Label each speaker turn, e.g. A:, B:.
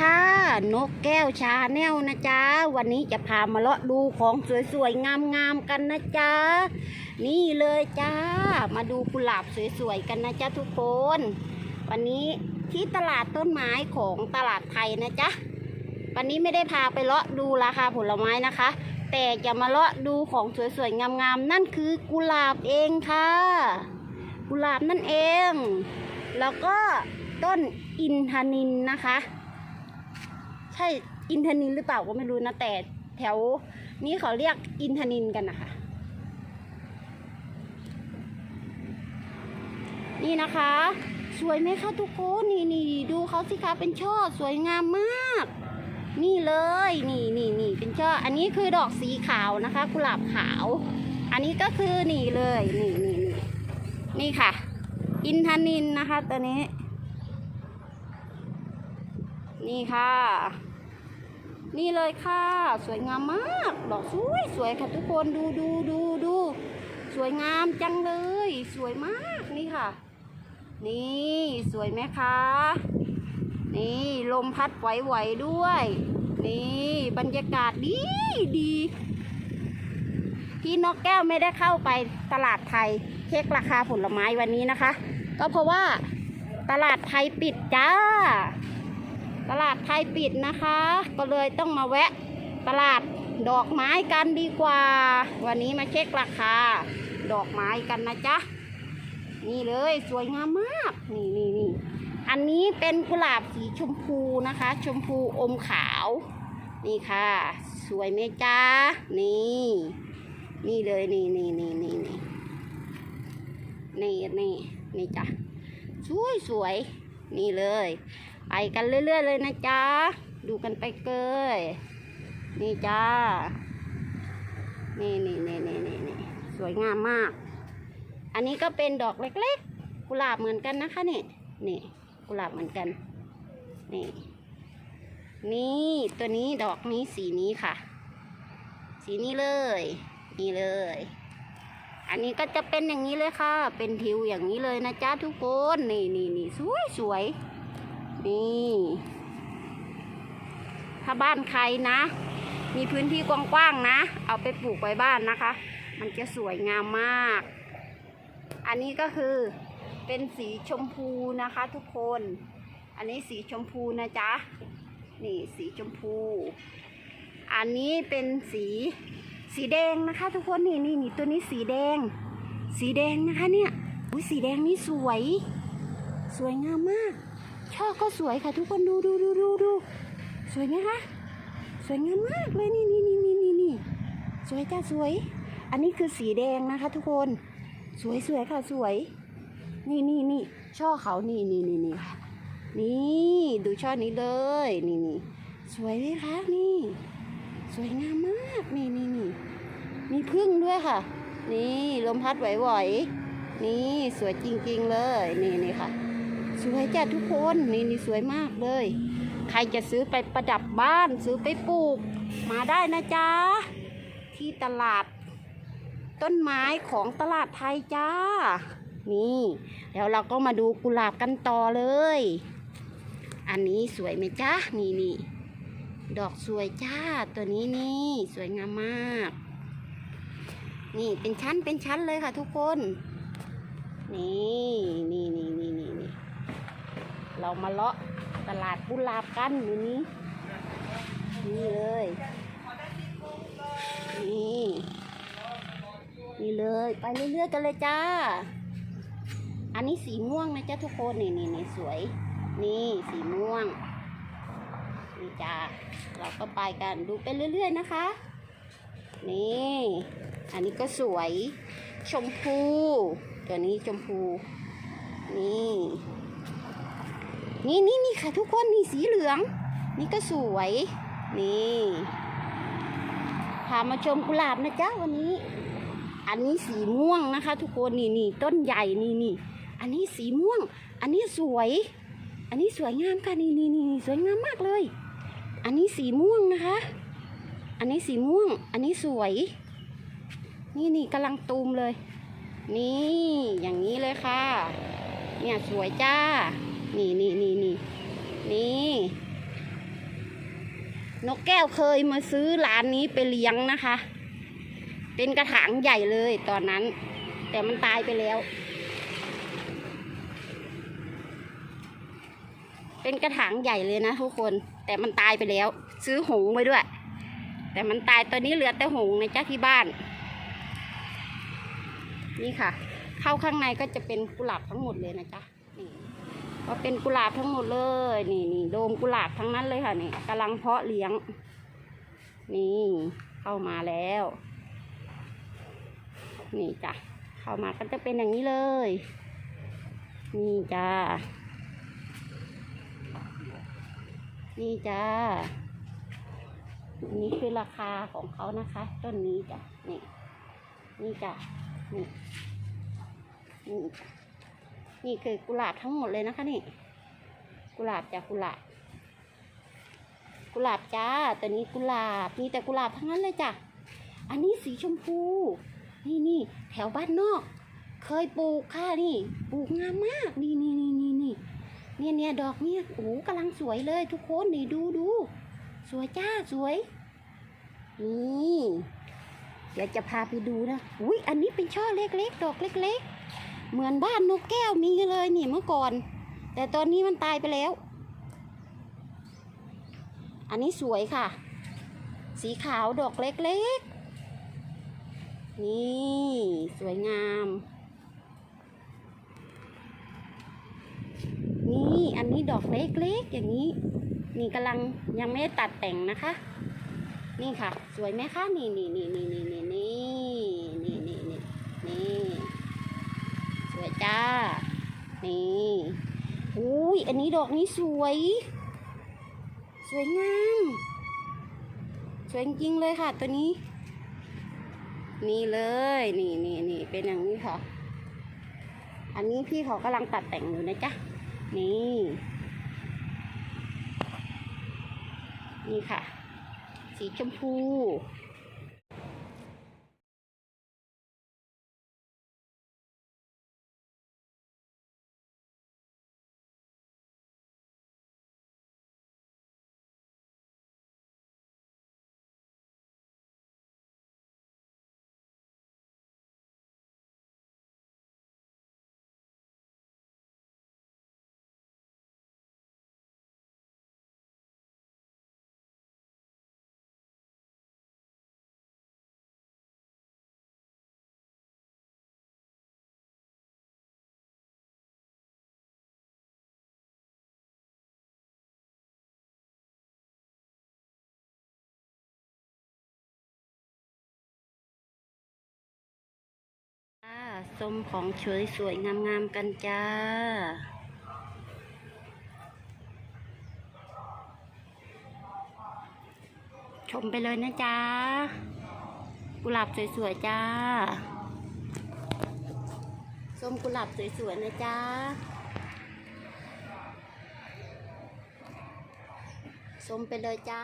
A: ค่ะ นกแก้วชาแนลนะจ๊ะ วันนี้จะพามาเลาะดูของสวยๆ งามๆ กันนะจ๊ะ นี่เลยจ้า มาดูกุหลาบสวยๆ กันนะจ๊ะทุกคน วันนี้ที่ตลาดต้นไม้ของตลาดไทยนะจ๊ะ วันนี้ไม่ได้พาไปเลาะดูราคาผลไม้นะคะ แต่จะมาเลาะดูของสวยๆ งามๆ นั่นคือกุหลาบเองค่ะ กุหลาบนั่นเอง แล้วก็ต้นอินทนินนะคะ ใช่อินทนินหรือเปล่าก็ไม่รู้นะแต่แถวนี้เขาเรียกอินทนินกันนะคะ นี่นะคะ สวยไหมคะทุกคนนี่นี่ดูเขาสิคะเป็นช่อสวยงามมาก นี่เลยนี่นี่นี่เป็นช่ออันนี้คือดอกสีขาวนะคะ กุหลาบขาว อันนี้ก็คือนี่เลยนี่นี่นี่นี่ค่ะ อินทนินนะคะตัวนี้ นี่ค่ะ นี่เลยค่ะ สวยงามมาก ดอกสวยสวยค่ะทุกคนดูดูดูดูสวยงามจังเลย สวยมากนี่ค่ะ นี่สวยไหมคะ นี่ลมพัดไหวๆด้วย นี่บรรยากาศดีดีพี่นกแก้วไม่ได้เข้าไปตลาดไทยเช็คราคาผลไม้วันนี้นะคะ ก็เพราะว่าตลาดไทยปิดจ้า ตลาดไทยปิดนะคะ ก็เลยต้องมาแวะตลาดดอกไม้กันดีกว่า วันนี้มาเช็คราคา ดอกไม้กันนะจ๊ะ นี่เลยสวยงามมาก นี่นี่นี่ อันนี้เป็นกุหลาบสีชมพูนะคะ ชมพูอมขาว นี่ค่ะ สวยไหมจ๊ะ นี่ นี่เลยนี่นี่นี่นี่นี่นี่นี่นี่จ้ะ สวยสวย นี่เลย ไปกันเรื่อย ๆ เลยนะจ๊ะ ดูกันไปเกยนี่จ้า นี่นี่นี่นี่นี่นี่สวยงามมาก อันนี้ก็เป็นดอกเล็กๆ กุหลาบเหมือนกันนะคะนี่ นี่ กุหลาบเหมือนกัน นี่ นี่ตัวนี้ดอกนี้สีนี้ค่ะ สีนี้เลย นี่เลย อันนี้ก็จะเป็นอย่างนี้เลยค่ะ เป็นทิวอย่างนี้เลยนะจ๊ะทุกคน นี่นี่นี่สวยสวย นี่ ถ้าบ้านใครนะ มีพื้นที่กว้างๆนะ เอาไปปลูกไว้บ้านนะคะ มันจะสวยงามมาก อันนี้ก็คือเป็นสีชมพูนะคะทุกคน อันนี้สีชมพูนะจ๊ะ นี่สีชมพู อันนี้เป็นสีสีแดงนะคะทุกคนนี่นี่นี่ตัวนี้สีแดง สีแดงนะคะเนี่ยอุ้ยสีแดงนี่สวย สวยงามมาก ช่อก็สวยค่ะทุกคนดูดูดูดูดูสวยไหมคะสวยงามมากเลยนี่นี่นี่นี่นี่นี่สวยจ้าสวย อันนี้คือสีแดงนะคะ ทุกคน สวยสวยค่ะสวย นี่นี่นี่ช่อเขานี่นี่นี่นี่ค่ะนี่ดูช่อนี้เลยนี่นี่สวยไหมคะนี่ สวยงามมากนี่นี่นี่มีพึ่งด้วยค่ะ นี่ลมพัดไหวๆนี่สวยจริงๆเลยนี่นี่ค่ะ สวยจ้ะทุกคนนี่นี่สวยมากเลย ใครจะซื้อไปประดับบ้านซื้อไปปลูก มาได้นะจ๊ะ ที่ตลาด ต้นไม้ของตลาดไทยจ้า นี่แล้วเราก็มาดูกุหลาบกันต่อเลย อันนี้สวยไหมจ๊ะนี่นี่ดอกสวยจ้าตัวนี้นี่สวยงามมาก นี่เป็นชั้นเป็นชั้นเลยค่ะทุกคน นี่นี่นี่นี่นี่นี่ เรามาเลาะตลาดกุหลาบกันอยู่นี้ นี่เลย นี่นี่เลย ไปเรื่อยๆกันเลยจ้า อันนี้สีม่วงนะจ๊ะทุกคนนี่นี่นี่สวย นี่สีม่วง นี่จ้า เราก็ไปกันดูไปเรื่อยๆนะคะ นี่ อันนี้ก็สวย ชมพู ตัวนี้ชมพู นี่ นี่นี่นี่ค่ะทุกคนนี่สีเหลือง นี่ก็สวย นี่พามาชมกุหลาบนะจ๊ะวันนี้ อันนี้สีม่วงนะคะ ทุกคนนี่นี่ต้นใหญ่นี่นี่อันนี้สีม่วง อันนี้สวย อันนี้สวยงามค่ะนี่นี่นี่สวยงามมากเลย อันนี้สีม่วงนะคะ อันนี้สีม่วง อันนี้สวย นี่นี่กำลังตูมเลย นี่อย่างนี้เลยค่ะ เนี่ยสวยจ้า นี่นี่นี่นี่นี่ นกแก้วเคยมาซื้อร้านนี้ไปเลี้ยงนะคะ เป็นกระถางใหญ่เลยตอนนั้น แต่มันตายไปแล้ว เป็นกระถางใหญ่เลยนะทุกคน แต่มันตายไปแล้ว ซื้อหงไว้ด้วย แต่มันตายตอนนี้เหลือแต่หงในจ้าที่บ้าน นี่ค่ะ เข้าข้างในก็จะเป็นกุหลาบทั้งหมดเลยนะจ๊ะ ก็เป็นกุหลาบทั้งหมดเลย นี่นี่โดมกุหลาบทั้งนั้นเลยค่ะนี่กำลังเพาะเลี้ยง นี่เข้ามาแล้ว นี่จ้ะเข้ามาก็จะเป็นอย่างนี้เลย นี่จ้านี่จ้านี่คือราคาของเขานะคะ ต้นนี้จ้ะนี่นี่จ้ะนี่นี่ นี่คือกุหลาบทั้งหมดเลยนะคะนี่ กุหลาบจ้ะกุหลาบ กุหลาบจ้าตัวนี้กุหลาบมีแต่กุหลาบทั้งนั้นเลยจ้ะอันนี้สีชมพู นี่นี่แถวบ้านนอก เคยปลูกค่ะนี่ปลูกงามมากนี่นี่นี่นี่นี่เนี่ยเนี่ยดอกเนี่ยโอ้กำลังสวยเลยทุกคนนี่ดูดูสวยจ้าสวย นี่เดี๋ยวจะพาไปดูนะอุ้ยอันนี้เป็นช่อเล็กๆ ดอกเล็ก ๆ เหมือนบ้านนกแก้วมีเลยนี่เมื่อก่อน แต่ตอนนี้มันตายไปแล้ว อันนี้สวยค่ะ สีขาวดอกเล็กๆ นี่สวยงาม นี่อันนี้ดอกเล็กๆ อย่างนี้ นี่กำลังยังไม่ได้ตัดแต่งนะคะ นี่ค่ะ สวยไหมคะ นี่นี่นี่นี่นี่นี่นี่ จ้า นี่อุ้ยอันนี้ดอกนี้สวย สวยงาม สวยจริงเลยค่ะตัวนี้ นี่เลย นี่นี่นี่เป็นอย่างนี้ค่ะ อันนี้พี่เขากำลังตัดแต่งอยู่นะจ๊ะ นี่ นี่ค่ะ สีชมพู ส้มของเฉยสวยงามๆกันจ้า ชมไปเลยนะจ๊ะกุหลาบสวยๆจ้า ส้มกุหลาบสวยๆนะจ๊ะส้มไปเลยจ้า